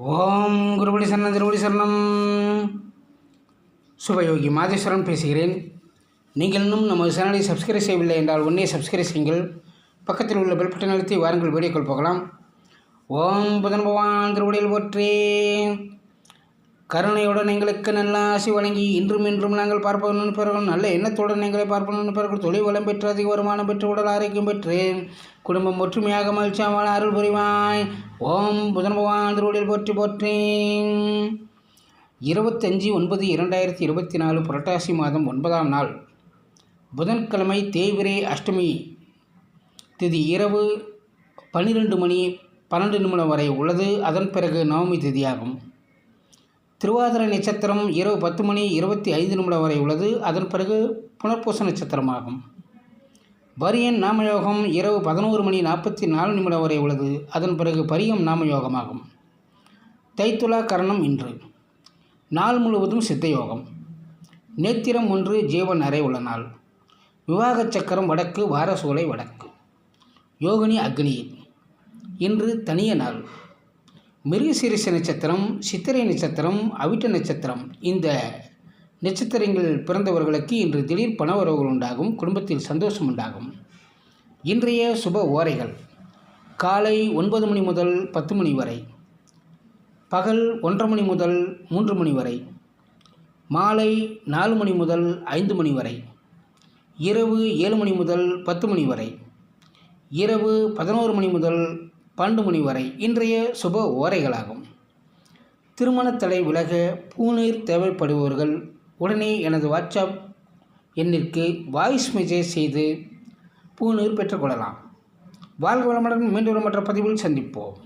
ஓம் குருபடி சரணம் திருபடி சரணம். சுபயோகி மாதேஸ்வரன் பேசுகிறேன். நீங்கள் இன்னும் நமது சேனலை சப்ஸ்கிரைப் செய்யவில்லை என்றால் உடனே சப்ஸ்கிரைப் செய்யுங்கள். பக்கத்தில் உள்ள பெல் பட்டன் அழுத்தி வாருங்கள். வீடியோக்கள் போகலாம். ஓம் புதன் பகவான் திருவடியில் போற்றேன் கருணையுடன் எங்களுக்கு நல்ல ஆசி வழங்கி இன்றும் இன்றும் நாங்கள் பார்ப்பது நினைப்பவர்கள் நல்ல எண்ணத்துடன் எங்களை பார்ப்பது நினைப்பவர்கள் தொழில் வளம் பெற்று அதிக வருமானம் பெற்று உடல் ஆரோக்கியம் பெற்றேன். குடும்பம் ஒற்றுமையாக மகிழ்ச்சியாமல் அருள் புரிவாய். ஓம் புதன் பகவான் திருவடியில் போற்றி போற்றேன். இருபத்தஞ்சி ஒன்பது இரண்டாயிரத்தி இருபத்தி நாலு புரட்டாசி மாதம் ஒன்பதாம் நாள். புதன்கிழமை தேய்பிரை அஷ்டமி திதி இரவு பன்னிரெண்டு மணி பன்னெண்டு நிமிடம் வரை உள்ளது. அதன் பிறகு நவமி திதியாகும். திருவாதிரை நட்சத்திரம் இரவு பத்து மணி இருபத்தி ஐந்து நிமிடம் வரை உள்ளது. அதன் பிறகு புனர்பூச நட்சத்திரமாகும். பரியன் நாமயோகம் இரவு பதினோரு மணி நாற்பத்தி நாலு நிமிடம் வரை உள்ளது. அதன் பிறகு பரியம் நாமயோகமாகும். தைத்துலா கரணம் இன்று. நாள் முழுவதும் சித்தயோகம். நேத்திரம் ஒன்று ஜீவன் அறை உள்ள நாள். விவாக சக்கரம் வடக்கு வாரசூலை வடக்கு. யோகினி அக்னி. இன்று தனிய நாள். மிருகசீரிச நட்சத்திரம் சித்திரை நட்சத்திரம் அவிட்ட நட்சத்திரம். இந்த நட்சத்திரங்கள் பிறந்தவர்களுக்கு இன்று திடீர் பணவரவுகள் உண்டாகும் குடும்பத்தில் சந்தோஷம் உண்டாகும். இன்றைய சுப ஓரைகள். காலை ஒன்பது மணி முதல் பத்து மணி வரை. பகல் ஒன்றரை மணி முதல் மூன்று மணி வரை. மாலை நாலு மணி முதல் ஐந்து மணி வரை. இரவு ஏழு மணி முதல் பத்து மணி வரை. இரவு பதினோரு மணி முதல் பன்னெண்டு மணி வரை இன்றைய சுப ஓரைகளாகும். திருமணத்தடை விலக பூநீர் தேவைப்படுபவர்கள் உடனே எனது வாட்ஸ்அப் எண்ணிற்கு வாய்ஸ் மெசேஜ் செய்து பூநீர் பெற்றுக்கொள்ளலாம் வாழ்க வளமுடன் மீண்டும் மற்ற பதிவில் சந்திப்போம்.